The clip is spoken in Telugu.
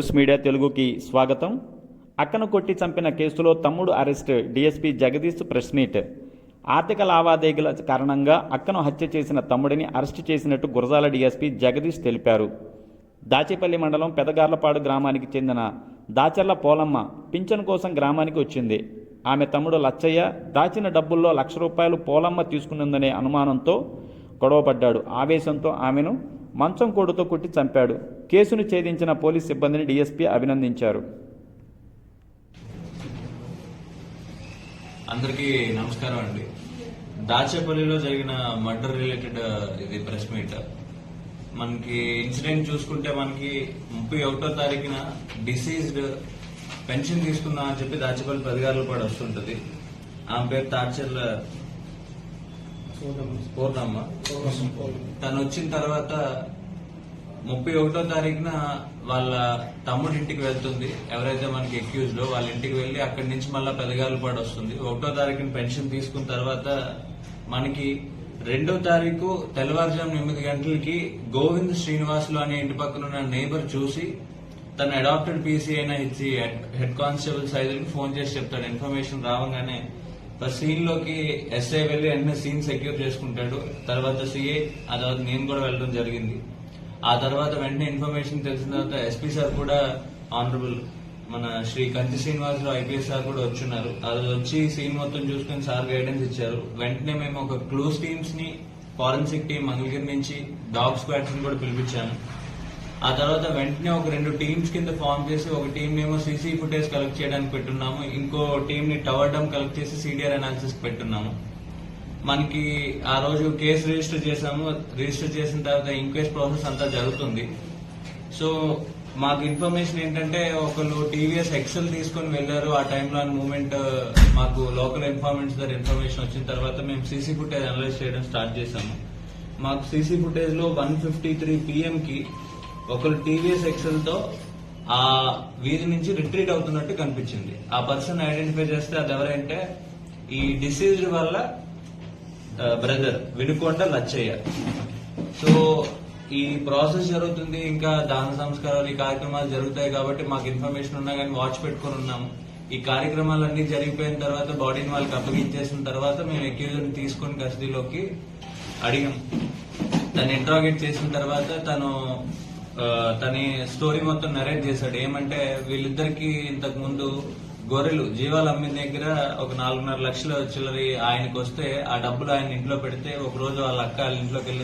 ప్రెస్ మీడియా తెలుగుకి స్వాగతం. అక్కను కొట్టి చంపిన కేసులో తమ్ముడు arrest DSP Jagadish press meet. ఆర్థిక లావాదేవీల కారణంగా అక్కను హత్య చేసిన తమ్ముడిని అరెస్టు చేసినట్టు గురజాల డీఎస్పీ జగదీష్ తెలిపారు. దాచేపల్లి మండలం పెదగార్లపాడు గ్రామానికి చెందిన దాచర్ల పోలమ్మ పింఛన్ కోసం గ్రామానికి వచ్చింది. ఆమె తమ్ముడు లచ్చయ్య దాచిన డబ్బుల్లో లక్ష రూపాయలు పోలమ్మ తీసుకున్నదనే అనుమానంతో గొడవపడ్డాడు. ఆవేశంతో ఆమెను మంచం కోడుతో కొట్టి చంపాడు. కేసును ఛేదించిన పోలీస్ సిబ్బందిని డీఎస్పీ అభినందించారు. అందరికీ నమస్కారం అండి. దాచేపల్లిలో జరిగిన మర్డర్ రిలేటెడ్ ఇది ప్రెస్ మీట్. మనకి ఇన్సిడెంట్ చూసుకుంటే మనకి ముప్పై ఒకటో తారీఖున డిసీజ్డ్ పెన్షన్ తీసుకుందాం అని చెప్పి దాచేపల్లి పదిగారులు కూడా వస్తుంటది. ఆమె పేరు తాచర్ల పూర్ణమ్మ. తను వచ్చిన తర్వాత ముప్పై ఒకటో తారీఖున వాళ్ళ తమ్ముడి ఇంటికి వెళ్తుంది. ఎవరైతే మనకి ఎక్యూజ్లో వాళ్ళ ఇంటికి వెళ్ళి అక్కడి నుంచి మళ్ళీ పెదగాలు పాడు వస్తుంది ఒకటో తారీఖున పెన్షన్ తీసుకున్న తర్వాత మనకి రెండో తారీఖు తెల్లవారుజాము ఎనిమిది గంటలకి గోవింద్ శ్రీనివాసులు అనే ఇంటి పక్కన ఉన్న నేబర్ చూసి తన అడాప్టెడ్ పీసీ అయిన ఇచ్చి హెడ్ కానిస్టేబుల్ సైదులకి ఫోన్ చేసి చెప్తాడు. ఇన్ఫర్మేషన్ రావగానే సీన్లోకి ఎస్ఐ వెళ్ళి వెంటనే సీన్ సెక్యూర్ చేసుకుంటాడు. తర్వాత సిఐ ఆ తర్వాత నేను కూడా వెళ్ళడం జరిగింది. ఆ తర్వాత వెంటనే ఇన్ఫర్మేషన్ తెలిసిన తర్వాత ఎస్పీ సార్ కూడా ఆనరబుల్ మన శ్రీ కంచి శ్రీనివాసరావు ఐపీఎస్ సార్ కూడా వచ్చున్నారు. అది వచ్చి సీన్ మొత్తం చూసుకుని సార్ గైడెన్స్ ఇచ్చారు. వెంటనే మేము ఒక క్లోజ్ టీమ్స్ని ఫారెన్సిక్ టీం మంగళగిరి నుంచి డాగ్ స్క్వాడ్స్ని కూడా పిలిపించాము. ఆ తర్వాత వెంటనే ఒక రెండు టీమ్స్ కింద ఫామ్ చేసి ఒక టీం ఏమో సీసీ ఫుటేజ్ కలెక్ట్ చేయడానికి పెట్టున్నాము. ఇంకో టీం ని టవర్ డమ్ కలెక్ట్ చేసి సీడియర్ అనాలిసిస్ పెట్టున్నాము. మనకి ఆ రోజు కేసు రిజిస్టర్ చేసాము రిజిస్టర్ చేసిన తర్వాత ఇంక్వెస్ట్ ప్రాసెస్ అంతా జరుగుతుంది. సో మాకు ఇన్ఫర్మేషన్ ఏంటంటే ఒకళ్ళు టీవీఎస్ ఎక్సెల్ తీసుకొని వెళ్ళారు. ఆ టైంలో మూమెంట్ మాకు లోకల్ ఇన్ఫార్మెంట్స్ దగ్గర ఇన్ఫర్మేషన్ వచ్చిన తర్వాత మేము సీసీ ఫుటేజ్ అనలైజ్ చేయడం స్టార్ట్ చేసాము మాకు సీసీ ఫుటేజ్లో వన్ ఫిఫ్టీ త్రీ పిఎం కి ఒకరు టీవీఎస్ ఎక్సెల్తో ఆ వీధి నుంచి రిట్రీట్ అవుతున్నట్టు కనిపించింది. ఆ పర్సన్ ఐడెంటిఫై చేస్తే అది ఎవరంటే ఈ డిసీజ్డ్ వల్ల బ్రదర్ వినుకొండ లచ్చయ్య. సో ఈ ప్రాసెస్ జరుగుతుంది ఇంకా దాన సంస్కారాలు ఈ కార్యక్రమాలు జరుగుతాయి కాబట్టి మాకు ఇన్ఫర్మేషన్ ఉన్నా కానీ వాచ్ పెట్టుకొని ఉన్నాము. ఈ కార్యక్రమాలన్నీ జరిగిపోయిన తర్వాత బాడీని వాళ్ళకి అప్పగించేసిన తర్వాత మేము ఎక్యూజర్ని తీసుకొని కస్టడీలోకి అడిగాం. తను ఇంట్రాగేట్ చేసిన తర్వాత తను తని స్టోరీ మొత్తం నరేట్ చేశాడు. ఏమంటే వీళ్ళిద్దరికి ఇంతకు ముందు గొర్రెలు జీవాలు అమ్మిన దగ్గర ఒక నాలుగున్నర లక్షల చిల్లరి ఆయనకు వస్తే ఆ డబ్బులు ఆయన ఇంట్లో పెడితే ఒక రోజు వాళ్ళ అక్క వాళ్ళ ఇంట్లోకి వెళ్ళి